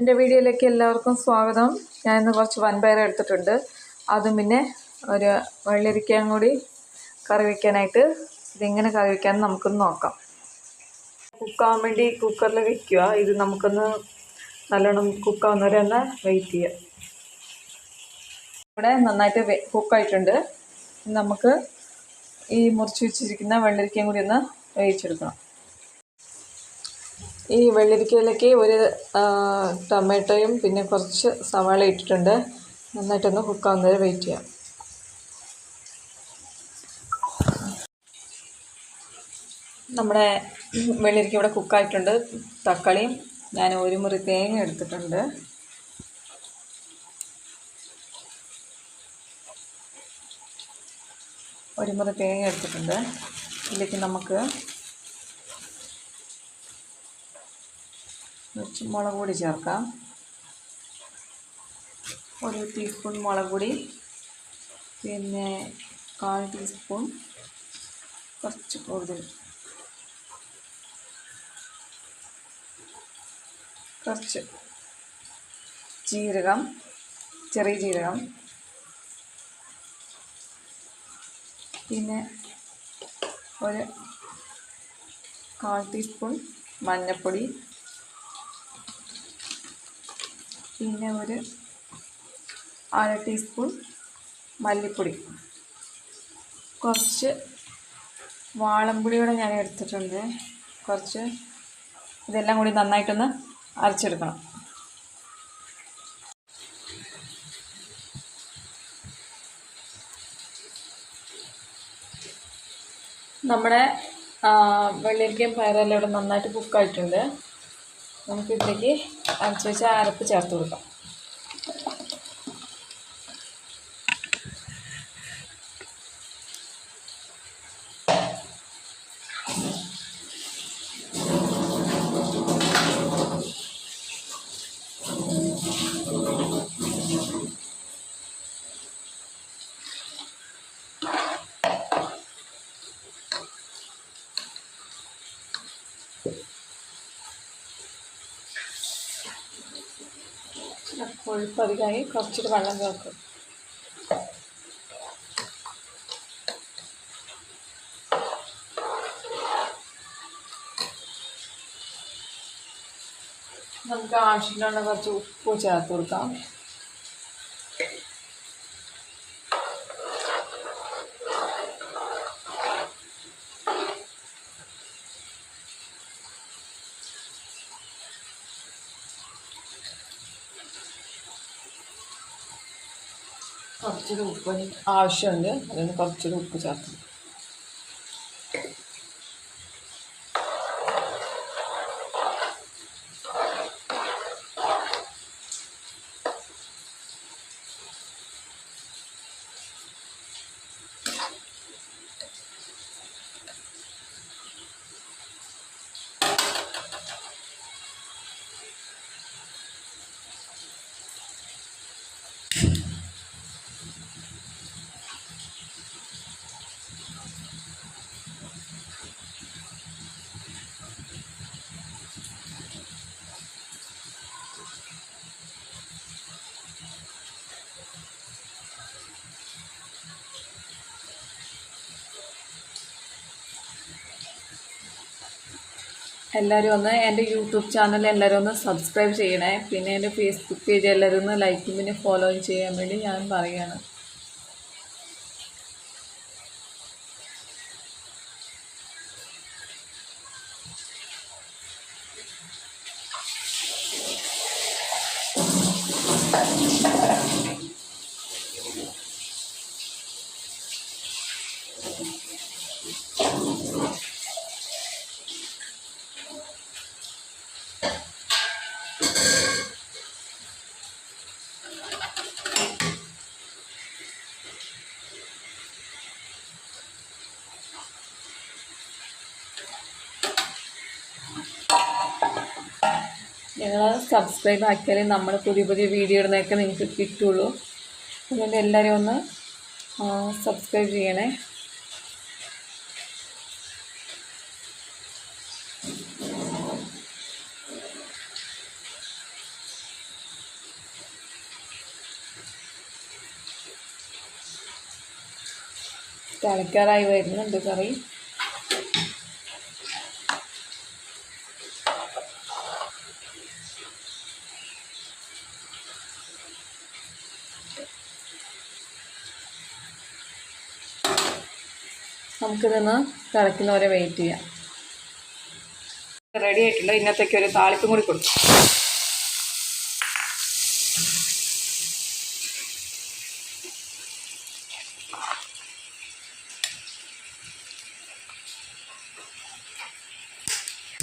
എന്റെ വീഡിയോയിലേക്ക് എല്ലാവർക്കും സ്വാഗതം. ഞാൻ ഇന്ന് കുറച്ച് വൻപയർ എടുത്തിട്ടുണ്ട്. അതും പിന്നെ ഒരു വെള്ളരിക്കയും കൂടി കറി വയ്ക്കാനായിട്ട് ഇതെങ്ങനെ കറി വയ്ക്കാമെന്ന് നമുക്കൊന്ന് നോക്കാം. കുക്കാവാൻ വേണ്ടി കുക്കറിൽ വയ്ക്കുക ഇത് നമുക്കൊന്ന് നല്ലോണം കുക്കാവുന്നവരെ ഒന്ന് വെയിറ്റ് ചെയ്യാം. ഇവിടെ നന്നായിട്ട് കുക്കായിട്ടുണ്ട് നമുക്ക് ഈ മുറിച്ച് വെച്ചിരിക്കുന്ന വെള്ളരിക്കയും കൂടി ഒന്ന് വേവിച്ചെടുക്കണം. ഈ വെള്ളരിക്കയിലേക്ക് ഒരു ടൊമാറ്റോയും പിന്നെ കുറച്ച് സവാള ഇട്ടിട്ടുണ്ട്. നന്നായിട്ടൊന്ന് കുക്കാവുന്ന വരെ വെയിറ്റ് ചെയ്യാം. നമ്മുടെ വെള്ളരിക്ക ഇവിടെ കുക്കായിട്ടുണ്ട് തക്കാളിയും ഞാൻ ഒരു മുറി തേങ്ങ എടുത്തിട്ടുണ്ട്. ഒരു മുറി തേങ്ങ എടുത്തിട്ടുണ്ട്. ഇതിലേക്ക് നമുക്ക് കുറച്ച് മുളക് പൊടി ചേർക്കാം. ഒരു ടീസ്പൂൺ മുളക് പൊടി പിന്നെ കാൽ ടീസ്പൂൺ കുറച്ച് കൂടുതൽ. കുറച്ച് ജീരകം ചെറിയ ജീരകം. പിന്നെ ഒരു കാൽ ടീസ്പൂൺ മഞ്ഞൾപ്പൊടി പിന്നെ ഒരു അര ടീസ്പൂൺ മല്ലിപ്പൊടി. കുറച്ച് വാളംപുളി കൂടെ ഞാൻ എടുത്തിട്ടുണ്ട്. കുറച്ച് ഇതെല്ലാം കൂടി നന്നായിട്ടൊന്ന് അരച്ചെടുക്കണം. നമ്മുടെ വെള്ളരിക്കയും പയറെല്ലാം ഇവിടെ നന്നായിട്ട് കുക്കായിട്ടുണ്ട്. നമുക്ക് ഇതിലേക്ക് അരച്ച് വെച്ച അരപ്പ് ചേർത്ത് കൊടുക്കാം. കൊഴുപ്പ് അധികമായി കുറച്ചിട്ട് വെള്ളം ചേർക്കും. നമുക്ക് ആവശ്യത്തിനുള്ള കുറച്ച് ഉപ്പ് ചേർത്ത് കൊടുക്കാം. കുറച്ചൊരു ഉപ്പ് ആവശ്യമുണ്ട്. അതിന് കുറച്ചൊരു ഉപ്പ് ചേർക്കും. എല്ലാവരും ഒന്ന് എന്റെ യൂട്യൂബ് ചാനൽ എല്ലാവരും ഒന്ന് സബ്സ്ക്രൈബ് ചെയ്യണേ. പിന്നെ എന്റെ ഫേസ്ബുക്ക് പേജ് എല്ലാവരും ഒന്ന് ലൈക്കും പിന്നെ ഫോളോയും ചെയ്യാൻ വേണ്ടി ഞാൻ പറയുകയാണ്. ഞങ്ങൾ സബ്സ്ക്രൈബ് ആക്കിയാലേ നമ്മൾ പുതിയ പുതിയ വീഡിയോ ഇടുന്നതൊക്കെ നിങ്ങൾക്ക് കിട്ടുള്ളൂ. അതുകൊണ്ട് എല്ലാവരും ഒന്ന് സബ്സ്ക്രൈബ് ചെയ്യണേ. തിളയ്ക്കാറായി വരുന്നുണ്ട് കറി. നമുക്കിതൊന്ന് തിളയ്ക്കുന്നവരെ വെയിറ്റ് ചെയ്യാം. റെഡി ആയിട്ടുണ്ട്. ഇന്നത്തേക്ക് ഒരു താളിപ്പും കൂടി കൊടുക്കും.